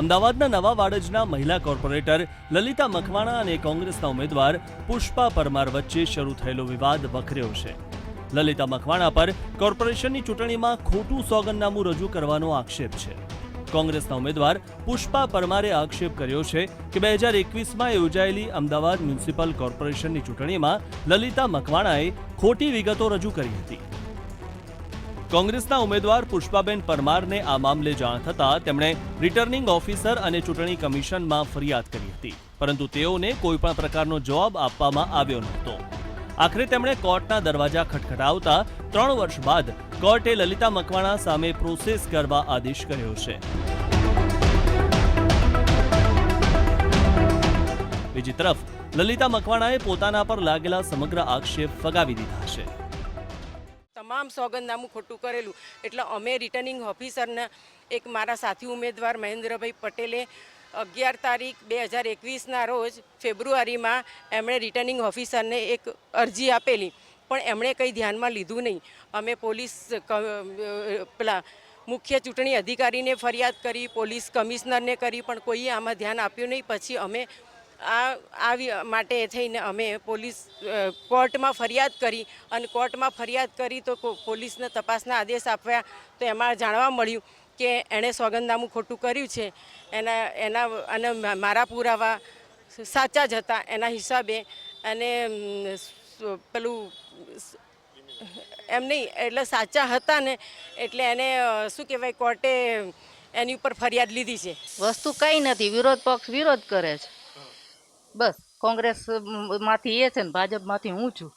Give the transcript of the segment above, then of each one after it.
અમદાવાદના નવા વાડજના મહિલા કોર્પોરેટર લલિતા મખવાણા અને કોંગ્રેસના ઉમેદવાર પુષ્પા પરમાર વચ્ચે શરૂ થયેલો વિવાદ વખર્યો છે. લલિતા મખવાણા પર કોર્પોરેશનની ચૂંટણીમાં ખોટું સોગંદનામું રજૂ કરવાનો આક્ષેપ છે. કોંગ્રેસના ઉમેદવાર પુષ્પા પરમારે આક્ષેપ કર્યો છે કે બે હજાર એકવીસમાં યોજાયેલી અમદાવાદ મ્યુનિસિપલ કોર્પોરેશનની ચૂંટણીમાં લલિતા મકવાણાએ ખોટી વિગતો રજૂ કરી હતી. કોંગ્રેસના ઉમેદવાર પુષ્પાબેન પરમારને આ મામલે જાણ થતાં તેમણે રિટર્નિંગ ઓફિસર અને ચૂંટણી કમિશનમાં ફરિયાદ કરી હતી. પરંતુ તેઓને કોઈ પણ પ્રકારનો જવાબ આપવામાં આવ્યો નહોતો. આખરે તેમણે કોર્ટના દરવાજા ખટખટાવતા ત્રણ વર્ષ બાદ કોર્ટે લલિતા મકવાણા સામે પ્રોસેસ કરવા આદેશ કર્યો છે. બીજી તરફ, લલિતા મકવાણાએ પોતાના પર લાગેલા સમગ્ર આક્ષેપ ફગાવી દીધા છે. તમામ સોગંદનામું ખોટું કરેલું. એટલે અમે રિટર્નિંગ ઓફિસરના એક મારા સાથી ઉમેદવાર મહેન્દ્રભાઈ પટેલે અગિયાર તારીખ બે હજાર એકવીસના રોજ ફેબ્રુઆરીમાં એમણે રિટર્નિંગ ઓફિસરને એક અરજી આપેલી. પણ એમણે કંઈ ધ્યાનમાં લીધું નહીં. અમે પોલીસ પેલા મુખ્ય ચૂંટણી અધિકારીને ફરિયાદ કરી, પોલીસ કમિશનરને કરી, પણ કોઈએ આમાં ધ્યાન આપ્યું નહીં. પછી અમે આ આવી માટે થઈને અમે પોલીસ કોર્ટમાં ફરિયાદ કરી અને કોર્ટમાં ફરિયાદ કરી તો પોલીસને તપાસના આદેશ આપ્યા તો એમાં જાણવા મળ્યું કે એણે સોગંદનામું ખોટું કર્યું છે. એના એના અને મારા પુરાવા સાચા જ હતા એના હિસાબે અને પેલું એમ નહીં, એટલે સાચા હતા ને એટલે એને શું કહેવાય, કોર્ટે એની ઉપર ફરિયાદ લીધી છે. વસ્તુ કંઈ નથી, વિરોધ પક્ષ વિરોધ કરે છે. બસ, કોંગ્રેસમાંથી એ છે ને, ભાજપમાંથી હું છું.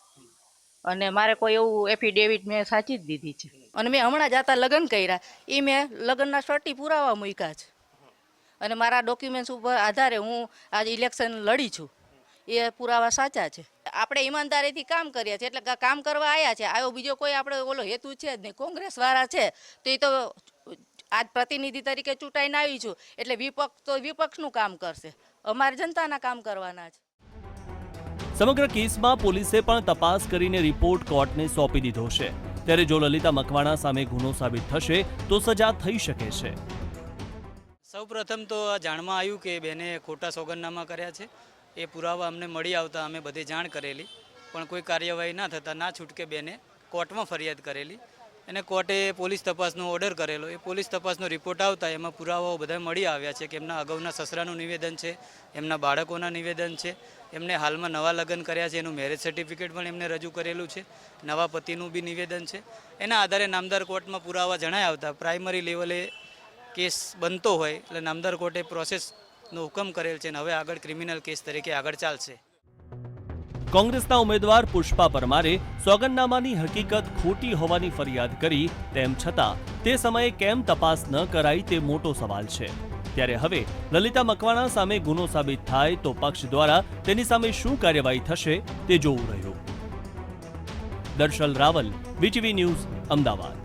અને મારે કોઈ એવું એફિડેવિટ મેં સાચી જ દીધી છે. અને મેં હમણાં જ આતા લગ્ન કર્યા. એ મેં લગ્નના શોર્ટી પુરાવા મૂક્યા છે. અને મારા ડોક્યુમેન્ટ્સ ઉપર આધારે હું આજ ઇલેક્શન લડી છું. એ પુરાવા સાચા છે. આપણે ઈમાનદારીથી કામ કરીએ છીએ એટલે કામ કરવા આવ્યા છે. આવ્યો બીજો કોઈ આપણે ઓલો હેતુ છે જ નહીં. કોંગ્રેસ વાળા છે, તો એ તો આજ પ્રતિનિધિ તરીકે ચૂંટાઈને આવી છું. એટલે વિપક્ષ તો વિપક્ષનું કામ કરશે. અમારે જનતાના કામ કરવાના છે. સમગ્ર કેસમાં પોલીસે પણ તપાસ કરીને રિપોર્ટ કોર્ટને સોંપી દીધો છે. ત્યારે જો લલિતા મકવાણા સામે ગુનો સાબિત થશે તો સજા થઈ શકે છે. સૌપ્રથમ તો આ જાણમાં આવ્યું કે બેને ખોટા સોગંદનામા કર્યા છે. એ પુરાવા અમને મળી આવતા અમે બધી જાણ કરેલી. પણ કોઈ કાર્યવાહી ના થતાં ના છૂટકે બેને કોર્ટમાં ફરિયાદ કરેલી. અને કોર્ટે પોલીસ તપાસનો ઓર્ડર કરેલો. એ પોલીસ તપાસનો રિપોર્ટ આવતા એમાં પુરાવાઓ બધા મળી આવ્યા છે કે એમના અગાઉના સસરાનું નિવેદન છે, એમના બાળકોના નિવેદન છે, એમને હાલમાં નવા લગ્ન કર્યા છે, એનું મેરેજ સર્ટિફિકેટ પણ એમને રજૂ કરેલું છે, નવા પતિનું બી નિવેદન છે. એના આધારે નામદાર કોર્ટમાં પુરાવા જણાય આવતા. પ્રાઇમરી લેવલે કેસ બનતો હોય એટલે નામદાર કોર્ટે પ્રોસેસનો હુકમ કરેલ છે અને હવે આગળ ક્રિમિનલ કેસ તરીકે આગળ ચાલશે. કોંગ્રેસના ઉમેદવાર પુષ્પા પરમારે સોગંદનામાની હકીકત ખોટી હોવાની ફરિયાદ કરી તેમ છતાં તે સમયે કેમ તપાસ ન કરાઈ તે મોટો સવાલ છે. ત્યારે હવે લલિતા મકવાણા સામે ગુનો સાબિત થાય તો પક્ષ દ્વારા તેની સામે શું કાર્યવાહી થશે તે જોવું રહ્યું. Darshal Raval, BTV news, Ahmedabad.